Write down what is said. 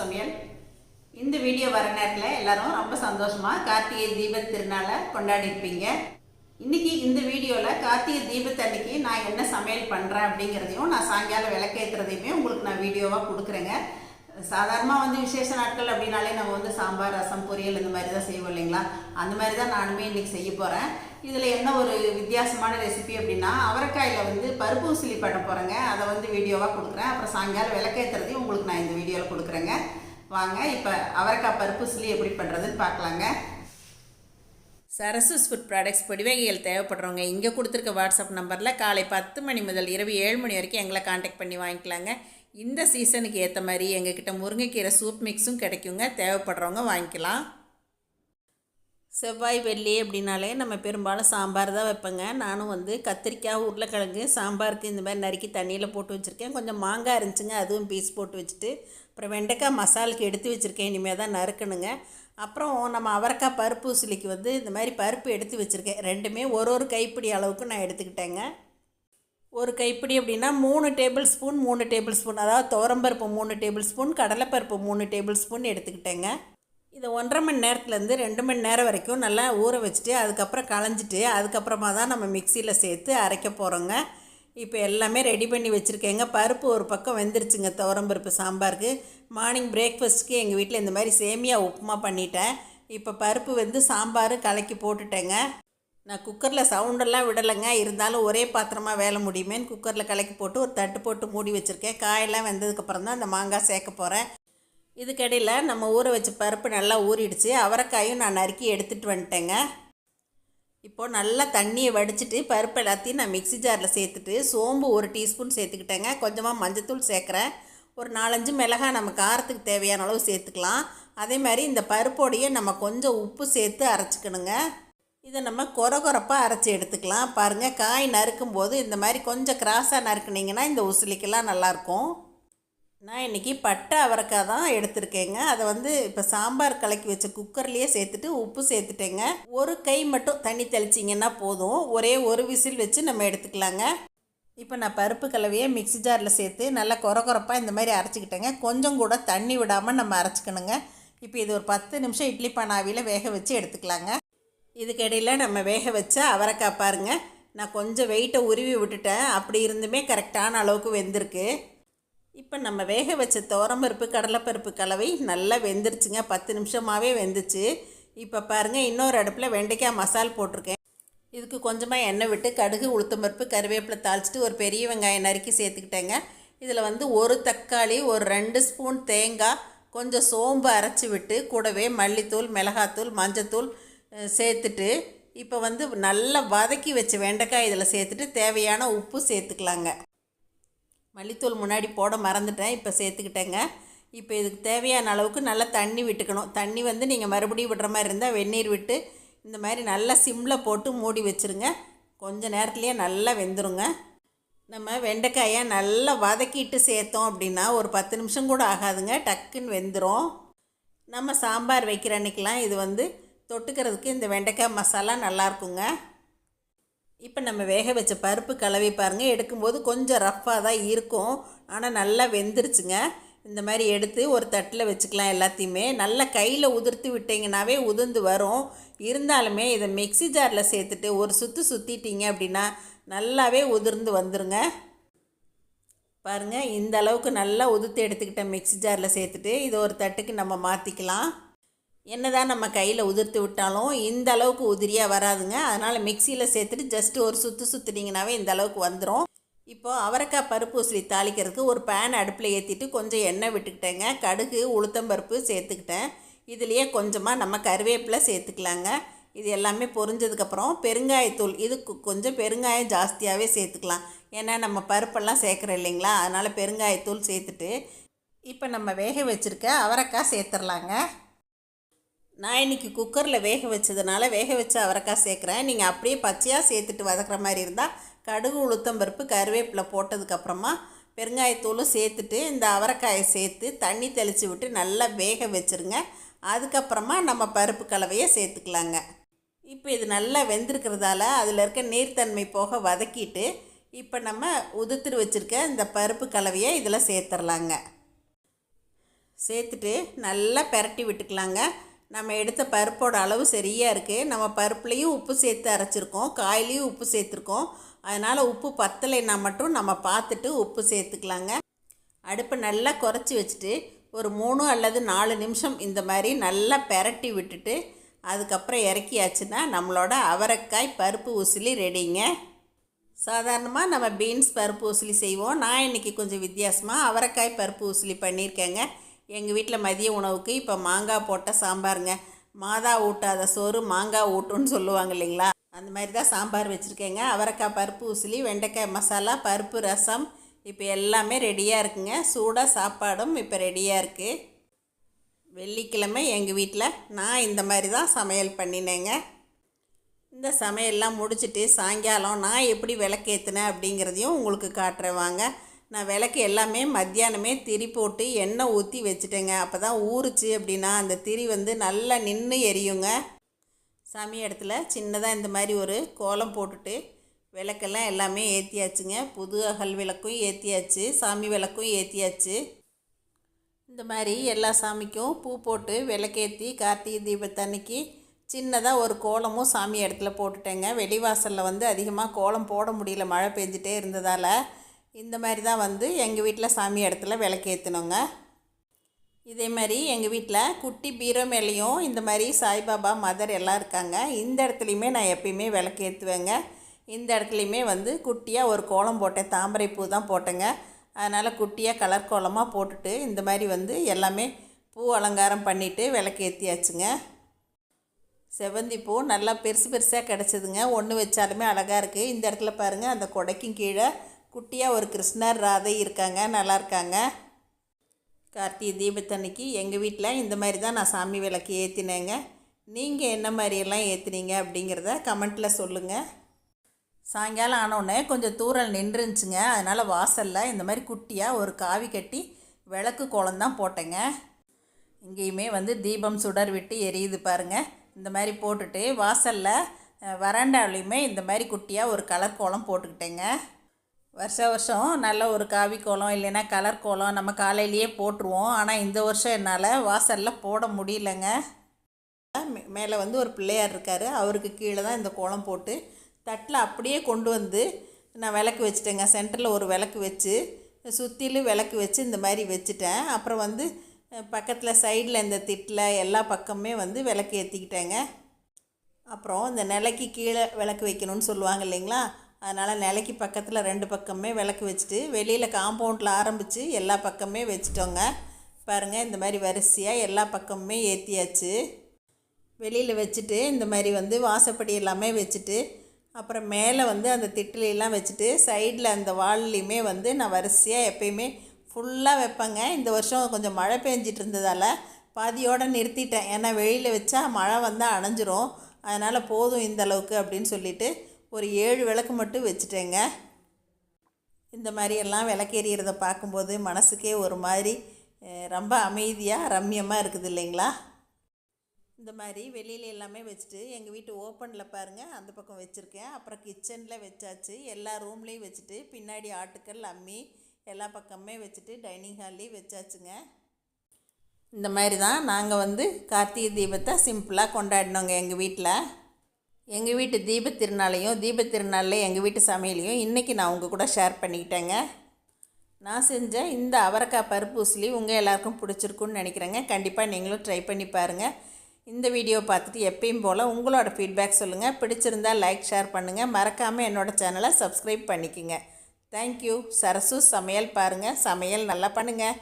சமையல். இந்த வீடியோ வர நேரத்தில் எல்லாரும் ரொம்ப சந்தோஷமாக கார்த்திகை தீபத் திருநாளை கொண்டாடி இருப்பீங்க இன்னைக்கு இந்த வீடியோவில் கார்த்திகை தீபத்தன்னைக்கு நான் என்ன சமையல் பண்ணுறேன் அப்படிங்கிறதையும் நான் சாயங்காலம் விளக்கேற்றுறதையுமே உங்களுக்கு நான் வீடியோவாக கொடுக்குறேங்க. சாதாரணமாக வந்து விசேஷ நாட்கள் அப்படின்னாலே நம்ம வந்து சாம்பார் ரசம் பொரியல் இந்த மாதிரி தான் செய்வோம் இல்லைங்களா? அந்த மாதிரி தான் நானுமே இன்றைக்கி செய்ய போகிறேன் இதில் என்ன ஒரு வித்தியாசமான ரெசிபி அப்படின்னா அவரைக்காயில் வந்து பருப்பு உசிலி பண்ண போகிறேங்க அதை வந்து வீடியோவாக கொடுக்குறேன். அப்புறம் சாயங்காலம் விளக்கேற்றுறதையும் உங்களுக்கு நான் இந்த வீடியோவில் கொடுக்குறேங்க. வாங்க இப்போ அவரைக்காய் பருப்பு உசிலி எப்படி பண்ணுறதுன்னு பார்க்கலாங்க. சரசஸ் ஃபுட் ப்ராடக்ட்ஸ் பொடிவகைகள் தேவைப்படுறவங்க இங்கே கொடுத்துருக்க வாட்ஸ்அப் நம்பரில் காலை பத்து மணி முதல் இரவு ஏழு மணி வரைக்கும் எங்களை காண்டாக்ட் பண்ணி வாங்கிக்கலாங்க. இந்த சீசனுக்கு ஏற்ற மாதிரி எங்ககிட்ட முருங்கைக்கீரை சூப் மிக்ஸும் கிடைக்குங்க. தேவைப்படுறவங்க வாங்கிக்கலாம். செவ்வாய் வெள்ளி அப்படின்னாலே நம்ம பெரும்பாலும் சாம்பார் தான் வைப்பேங்க. நானும் வந்து கத்திரிக்காய் உருளைக்கிழங்கு சாம்பாருக்கு இந்த மாதிரி நறுக்கி தண்ணியில் போட்டு வச்சுருக்கேன். கொஞ்சம் மாங்காய் இருந்துச்சுங்க அதுவும் பீஸ் போட்டு வச்சுட்டு. அப்புறம் வெண்டைக்காய் மசாலுக்கு எடுத்து வச்சுருக்கேன். இனிமேல் தான் நறுக்கணுங்க. அப்புறம் நம்ம அவரைக்காய் பருப்பு உசிலிக்கு வந்து இந்த மாதிரி பருப்பு எடுத்து வச்சுருக்கேன். ரெண்டுமே ஒரு ஒரு கைப்பிடி அளவுக்கு நான் எடுத்துக்கிட்டேங்க. ஒரு கைப்பிடி அப்படின்னா மூணு டேபிள் ஸ்பூன் மூணு டேபிள் ஸ்பூன். அதாவது துவரம்பருப்பு மூணு டேபிள் ஸ்பூன் கடலைப்பருப்பு மூணு டேபிள் ஸ்பூன் எடுத்துக்கிட்டேங்க. இதை ஒன்றரை மணி நேரத்துலேருந்து ரெண்டு மணி நேரம் வரைக்கும் நல்லா ஊற வச்சுட்டு அதுக்கப்புறம் களைஞ்சிட்டு அதுக்கப்புறமா தான் நம்ம மிக்சியில் சேர்த்து அரைக்க போகிறோங்க இப்போ எல்லாமே ரெடி பண்ணி வச்சுருக்கேங்க. பருப்பு ஒரு பக்கம் வெந்துருச்சுங்க துவரம்பருப்பு சாம்பாருக்கு. மார்னிங் பிரேக்ஃபாஸ்ட்டுக்கு எங்கள் வீட்டில் இந்த மாதிரி சேமியா உப்புமா பண்ணிட்டேன். இப்போ பருப்பு வந்து சாம்பார் கலக்கி போட்டுட்டேங்க. நான் குக்கரில் சவுண்டெல்லாம் விடலைங்க. இருந்தாலும் ஒரே பாத்திரமாக வேலை முடியுமேன்னு குக்கரில் கலக்கி போட்டு ஒரு தட்டு போட்டு மூடி வச்சுருக்கேன். காயெல்லாம் வெந்ததுக்கப்புறம் தான் அந்த மாங்காய் சேர்க்க போகிறேன் இதுக்கடையில் நம்ம ஊற வச்ச பருப்பு நல்லா ஊறிடுச்சு. அவரைக்காயும் நான் நறுக்கி எடுத்துகிட்டு வந்துட்டேங்க. இப்போது நல்லா தண்ணியை வடிச்சிட்டு பருப்பு எல்லாத்தையும் நான் மிக்ஸி ஜாரில் சேர்த்துட்டு சோம்பு ஒரு டீஸ்பூன் சேர்த்துக்கிட்டேங்க. கொஞ்சமாக மஞ்சத்தூள் சேர்க்குறேன். ஒரு நாலஞ்சு மிளகாய் நம்ம காரத்துக்கு தேவையான அளவு சேர்த்துக்கலாம். அதே மாதிரி இந்த பருப்போடையே நம்ம கொஞ்சம் உப்பு சேர்த்து அரைச்சிக்கணுங்க. இதை நம்ம கொர கொரப்பாக அரைச்சி எடுத்துக்கலாம். பாருங்கள் காய் நறுக்கும் போது இந்த மாதிரி கொஞ்சம் கிராஸாக நறுக்குனிங்கன்னா இந்த உசிலிக்கெல்லாம் நல்லாயிருக்கும். நான் இன்றைக்கி பட்டை அவரைக்காய் தான் எடுத்திருக்கேங்க. அதை வந்து இப்போ சாம்பார் கலக்கி வச்ச குக்கர்லேயே சேர்த்துட்டு உப்பு சேர்த்துட்டேங்க. ஒரு கை மட்டும் தண்ணி தெளிச்சிங்கன்னா போதும். ஒரே ஒரு விசில் வச்சு நம்ம எடுத்துக்கலாங்க. இப்போ நான் பருப்பு கலவையை மிக்ஸி ஜாரில் சேர்த்து நல்லா கொர கொரப்பாக இந்த மாதிரி அரைச்சிக்கிட்டேங்க. கொஞ்சம் கூட தண்ணி விடாமல் நம்ம அரைச்சிக்கணுங்க. இப்போ இது ஒரு பத்து நிமிஷம் இட்லி பானாவியில் வேக வச்சு எடுத்துக்கலாங்க. இதுக்கிடையில் நம்ம வேக வச்ச அவரைக்காய் பாருங்க. நான் கொஞ்சம் வெயிட்டை உருவி விட்டுட்டேன். அப்படி இருந்துமே கரெக்டான அளவுக்கு வெந்திருக்கு. இப்போ நம்ம வேக வச்ச துவரம்பருப்பு கடலைப்பருப்பு கலவை நல்லா வெந்துருச்சுங்க. பத்து நிமிஷமாகவே வெந்துச்சு. இப்போ பாருங்கள் இன்னொரு அடுப்பில் வெண்டைக்காய் மசால் போட்டிருக்கேன். இதுக்கு கொஞ்சமாக எண்ணெய் விட்டு கடுகு உளுத்தம்பருப்பு கருவேப்பிலை தாளிச்சிட்டு ஒரு பெரிய வெங்காயம் நறுக்கி சேர்த்துக்கிட்டேங்க. இதில் வந்து ஒரு தக்காளி ஒரு ரெண்டு ஸ்பூன் தேங்காய் கொஞ்சம் சோம்பு அரைச்சி விட்டு கூடவே மல்லித்தூள் மிளகாத்தூள் மஞ்சத்தூள் சேர்த்துட்டு இப்போ வந்து நல்லா வதக்கி வச்ச வெண்டைக்காய் இதில் சேர்த்துட்டு தேவையான உப்பு சேர்த்துக்கலாங்க. மல்லித்தூள் முன்னாடி போட மறந்துட்டேன் இப்போ சேர்த்துக்கிட்டேங்க. இப்போ இதுக்கு தேவையான அளவுக்கு நல்லா தண்ணி விட்டுக்கணும். தண்ணி வந்து நீங்கள் மறுபடியும் விடுற மாதிரி இருந்தால் வெந்நீர் விட்டு இந்த மாதிரி நல்லா சிம்மில் போட்டு மூடி வச்சுருங்க. கொஞ்சம் நேரத்துலேயே நல்லா வெந்துருங்க. நம்ம வெண்டைக்காயை நல்லா வதக்கிட்டு சேர்த்தோம் அப்படின்னா ஒரு பத்து நிமிஷம் கூட ஆகாதுங்க. டக்குன்னு வெந்துடும் நம்ம சாம்பார் வைக்கிற அன்னைக்கெலாம் இது வந்து தொட்டுக்கிறதுக்கு இந்த வெண்டைக்காய் மசாலா நல்லாயிருக்குங்க இப்போ நம்ம வேக வச்ச பருப்பு கலவை பாருங்கள் எடுக்கும்போது கொஞ்சம் ரஃப்பாக தான் இருக்கும். ஆனால் நல்லா வெந்துருச்சுங்க. இந்த மாதிரி எடுத்து ஒரு தட்டில் வச்சுக்கலாம் எல்லாத்தையுமே. நல்லா கையில் உதிர்த்து விட்டிங்கனாவே உதிர்ந்து வரும். இருந்தாலுமே இதை மிக்ஸி ஜாரில் சேர்த்துட்டு ஒரு சுற்று சுற்றிட்டீங்க அப்படின்னா நல்லாவே உதிர்ந்து வந்துருங்க. பாருங்கள் இந்த அளவுக்கு நல்லா உதுத்து எடுத்துக்கிட்டேன் மிக்ஸி ஜாரில் சேர்த்துட்டு இதை ஒரு தட்டுக்கு நம்ம மாற்றிக்கலாம் என்னதான் நம்ம கையில் உதிர்த்து விட்டாலும் இந்த அளவுக்கு உதிரியாக வராதுங்க. அதனால் மிக்சியில் சேர்த்துட்டு ஜஸ்ட் ஒரு சுற்று சுற்றுனீங்கனாவே இந்த அளவுக்கு வந்துடும் இப்போது அவரைக்காய் பருப்பு உசிலி தாளிக்கிறதுக்கு ஒரு பேன் அடுப்பில் ஏற்றிட்டு கொஞ்சம் எண்ணெய் விட்டுக்கிட்டேங்க. கடுகு உளுத்தம்பருப்பு சேர்த்துக்கிட்டேன். இதுலேயே கொஞ்சமாக நம்ம கருவேப்பிலை சேர்த்துக்கலாங்க. இது எல்லாமே பொரிஞ்சதுக்கப்புறம் பெருங்காயத்தூள் இது கு- கொஞ்சம் பெருங்காயம் ஜாஸ்தியாகவே சேர்த்துக்கலாம். ஏன்னா நம்ம பருப்பெல்லாம் சேர்க்குறோம் இல்லைங்களா? அதனால் பெருங்காயத்தூள் சேர்த்துட்டு இப்போ நம்ம வேக வச்சுருக்க அவரைக்காய் சேர்த்துடலாங்க. நான் இன்றைக்கி குக்கரில் வேக வச்சதுனால வேக வச்ச அவரைக்காய் சேர்க்குறேன். நீங்கள் அப்படியே பச்சையாக சேர்த்துட்டு வதக்குற மாதிரி இருந்தால் கடுகு உளுத்தம்பருப்பு கருவேப்பிலை போட்டதுக்கப்புறமா பெருங்காயத்தூளும் சேர்த்துட்டு இந்த அவரைக்காயை சேர்த்து தண்ணி தெளித்து விட்டு நல்லா வேக வச்சுருங்க. அதுக்கப்புறமா நம்ம பருப்பு கலவையை சேர்த்துக்கலாங்க. இப்போ இது நல்லா வெந்திருக்கிறதால அதில் இருக்க நீர்த்தன்மை போக வதக்கிட்டு இப்போ நம்ம உதுத்துட்டு வச்சுருக்க இந்த பருப்பு கலவையை இதில் சேர்த்துடலாங்க சேர்த்துட்டு நல்லா பெரட்டி விட்டுக்கலாங்க. நம்ம எடுத்த பருப்போட அளவு சரியாக இருக்குது நம்ம பருப்புலேயும் உப்பு சேர்த்து அரைச்சிருக்கோம். காயிலையும் உப்பு சேர்த்துருக்கோம். அதனால் உப்பு பத்தலைன்னா மட்டும் நம்ம பார்த்துட்டு உப்பு சேர்த்துக்கலாங்க. அடுப்பை நல்லா குறைச்சி வச்சுட்டு ஒரு மூணு அல்லது நாலு நிமிஷம் இந்த மாதிரி நல்லா பெரட்டி விட்டுட்டு அதுக்கப்புறம் இறக்கியாச்சுன்னா நம்மளோட அவரைக்காய் பருப்பு உசிலி ரெடிங்க. சாதாரணமாக நம்ம பீன்ஸ் பருப்பு உசிலி செய்வோம். நான் இன்றைக்கி கொஞ்சம் வித்தியாசமாக அவரைக்காய் பருப்பு உசிலி பண்ணியிருக்கேங்க. எங்கள் வீட்டில் மதிய உணவுக்கு இப்போ மாங்காய் போட்ட சாம்பாருங்க. மாதா ஊட்டாத சோறு மாங்காய் ஊட்டுன்னு சொல்லுவாங்க இல்லைங்களா? அந்த மாதிரி தான் சாம்பார் வச்சுருக்கேங்க. அவரைக்காய் பருப்பு உசிலி வெண்டைக்காய் மசாலா பருப்பு ரசம். இப்போ எல்லாமே ரெடியாக இருக்குங்க. சூடாக சாப்பாடும் இப்போ ரெடியாக இருக்குது வெள்ளிக்கிழமை எங்கள் வீட்டில் நான் இந்த மாதிரி தான் சமையல் பண்ணினேங்க. இந்த சமையல்லாம் முடிச்சுட்டு சாயங்காலம் நான் எப்படி விளக்கேற்றினேன் அப்படிங்கிறதையும் உங்களுக்கு காட்டுறேன் வாங்க. நான் விளக்கு எல்லாமே மத்தியானமே திரி போட்டு எண்ணெய் ஊற்றி வச்சுட்டேங்க. அப்போ தான் ஊறுச்சு அப்படின்னா அந்த திரி வந்து நல்லா நின்று எரியுங்க. சாமி இடத்துல சின்னதாக இந்த மாதிரி ஒரு கோலம் போட்டுட்டு விளக்கெல்லாம் எல்லாமே ஏற்றியாச்சுங்க புது அகல் விளக்கும் ஏற்றியாச்சு சாமி விளக்கும் ஏற்றியாச்சு இந்த மாதிரி எல்லா சாமிக்கும் பூ போட்டு விளக்கேற்றி கார்த்திகை தீபத்தன்னைக்கு சின்னதாக ஒரு கோலமும் சாமி இடத்துல போட்டுட்டேங்க. வெளிவாசலில் வந்து அதிகமாக கோலம் போட முடியல. மழை பெஞ்சிட்டே இருந்ததால் இந்த மாதிரி தான் வந்து எங்கள் வீட்டில் சாமி இடத்துல விளக்கேற்றினோங்க இதே மாதிரி எங்கள் வீட்டில் குட்டி பீரோ மேலேயும் இந்த மாதிரி சாய்பாபா மதர் எல்லாம் இருக்காங்க. இந்த இடத்துலையுமே நான் எப்பயுமே விளக்கேற்றுவேங்க இந்த இடத்துலையுமே வந்து குட்டியாக ஒரு கோலம் போட்டேன். தாமரை பூ தான் போட்டேங்க. அதனால் குட்டியாக கலர் கோலமாக போட்டுட்டு இந்த மாதிரி வந்து எல்லாமே பூ அலங்காரம் பண்ணிவிட்டு விளக்கேற்றியாச்சுங்க செவந்தி பூ நல்லா பெருசு பெருசாக கிடச்சிதுங்க. ஒன்று வச்சாலுமே அழகாக இருக்குது இந்த இடத்துல பாருங்கள் அந்த கொடைக்கும் கீழே குட்டியாக ஒரு கிருஷ்ணர் ராதை இருக்காங்க நல்லா இருக்காங்க. கார்த்திகை தீபத்தன்னைக்கு எங்கள் வீட்டில் இந்த மாதிரி தான் நான் சாமி விளக்கு ஏற்றினேங்க நீங்கள் என்ன மாதிரியெல்லாம் ஏற்றுனீங்க அப்படிங்கிறத கமெண்ட்டில் சொல்லுங்கள் சாயங்காலம் ஆனோடனே கொஞ்சம் தூரல் நின்றுச்சுங்க. அதனால் வாசலில் இந்த மாதிரி குட்டியாக ஒரு காவி கட்டி விளக்கு கோலம் தான் போட்டேங்க. இங்கேயுமே வந்து தீபம் சுடர் விட்டு எரியுது பாருங்கள் இந்த மாதிரி போட்டுட்டு வாசலில் வராண்டாவிலையுமே இந்த மாதிரி குட்டியாக ஒரு கலர் கோலம் போட்டுக்கிட்டேங்க. வருஷ வருஷம் நல்ல ஒரு காவி கோலம் இல்லைன்னா கலர் கோலம் நம்ம காலையிலேயே போட்டுருவோம். ஆனால் இந்த வருஷம் என்னால் வாசலில் போட முடியலங்க. மே- மேலே வந்து ஒரு பிள்ளையார் இருக்கார். அவருக்கு கீழே தான் இந்த கோலம் போட்டு தட்டில் அப்படியே கொண்டு வந்து நான் விளக்கு வச்சுட்டேங்க. சென்டரில் ஒரு விளக்கு வச்சு சுற்றிலும் விளக்கு வச்சு இந்த மாதிரி வச்சுட்டேன். அப்புறம் வந்து பக்கத்தில் சைடில் இந்த திட்டில் எல்லா பக்கமே வந்து விளக்கு ஏற்றிக்கிட்டேங்க அப்புறம் இந்த நிலைக்கு கீழே விளக்கு வைக்கணும்னு சொல்லுவாங்க இல்லைங்களா? அதனால் நிலைக்கு பக்கத்தில் ரெண்டு பக்கமே விளக்கு வச்சுட்டு வெளியில் காம்பவுண்டில் ஆரம்பித்து எல்லா பக்கமே வச்சுட்டோங்க. பாருங்கள் இந்த மாதிரி வரிசையாக எல்லா பக்கமுமே ஏற்றியாச்சு வெளியில் வச்சுட்டு இந்த மாதிரி வந்து வாசப்படி எல்லாமே வச்சுட்டு அப்புறம் மேலே வந்து அந்த திட்டிலெல்லாம் வச்சுட்டு சைடில் அந்த வால்லையுமே வந்து நான் வரிசையாக எப்பயுமே ஃபுல்லாக வைப்பேங்க. இந்த வருஷம் கொஞ்சம் மழை பெஞ்சிட்டு இருந்ததால் பாதியோடு நிறுத்திட்டேன். ஏன்னா வெளியில் வச்சா மழை வந்தால் அணைஞ்சிரும். அதனால் போதும் இந்த அளவுக்கு அப்படின்னு சொல்லிவிட்டு ஒரு ஏழு விளக்கு மட்டும் வச்சுட்டேங்க. இந்த மாதிரி எல்லாம் பார்க்கும்போது மனசுக்கே ஒரு மாதிரி ரொம்ப அமைதியாக ரம்மியமாக இருக்குது இல்லைங்களா? இந்த மாதிரி வெளியில் எல்லாமே வச்சுட்டு எங்கள் வீட்டு ஓப்பனில் பாருங்கள் அந்த பக்கம் வச்சுருக்கேன். அப்புறம் கிச்சனில் வச்சாச்சு. எல்லா ரூம்லேயும் வச்சுட்டு பின்னாடி ஆட்டுக்கல் அம்மி எல்லா பக்கமே வச்சுட்டு டைனிங் ஹால்லையும் வச்சாச்சுங்க. இந்த மாதிரி தான் நாங்கள் வந்து கார்த்திகை தீபத்தை சிம்பிளாக கொண்டாடினோங்க எங்கள் வீட்டில் எங்கள் வீட்டு தீபத் திருநாளையும் தீபத் திருநாளில் எங்கள் வீட்டு சமையலையும் இன்றைக்கி நான் உங்கள் கூட ஷேர் பண்ணிக்கிட்டேங்க. நான் செஞ்ச இந்த அவரைக்காய் பருப்பு உசிலி உங்கள் எல்லாருக்கும் பிடிச்சிருக்குன்னு நினைக்கிறேங்க. கண்டிப்பாக நீங்களும் ட்ரை பண்ணி பாருங்கள் இந்த வீடியோ பார்த்துட்டு எப்பயும் போல் உங்களோட ஃபீட்பேக் சொல்லுங்கள் பிடிச்சிருந்தா லைக் ஷேர் பண்ணுங்கள் மறக்காமல் என்னோடய சேனலை சப்ஸ்கிரைப் பண்ணிக்கோங்க. தேங்க்யூ சரசு சமையல் பாருங்கள் சமையல் நல்லா பண்ணுங்கள்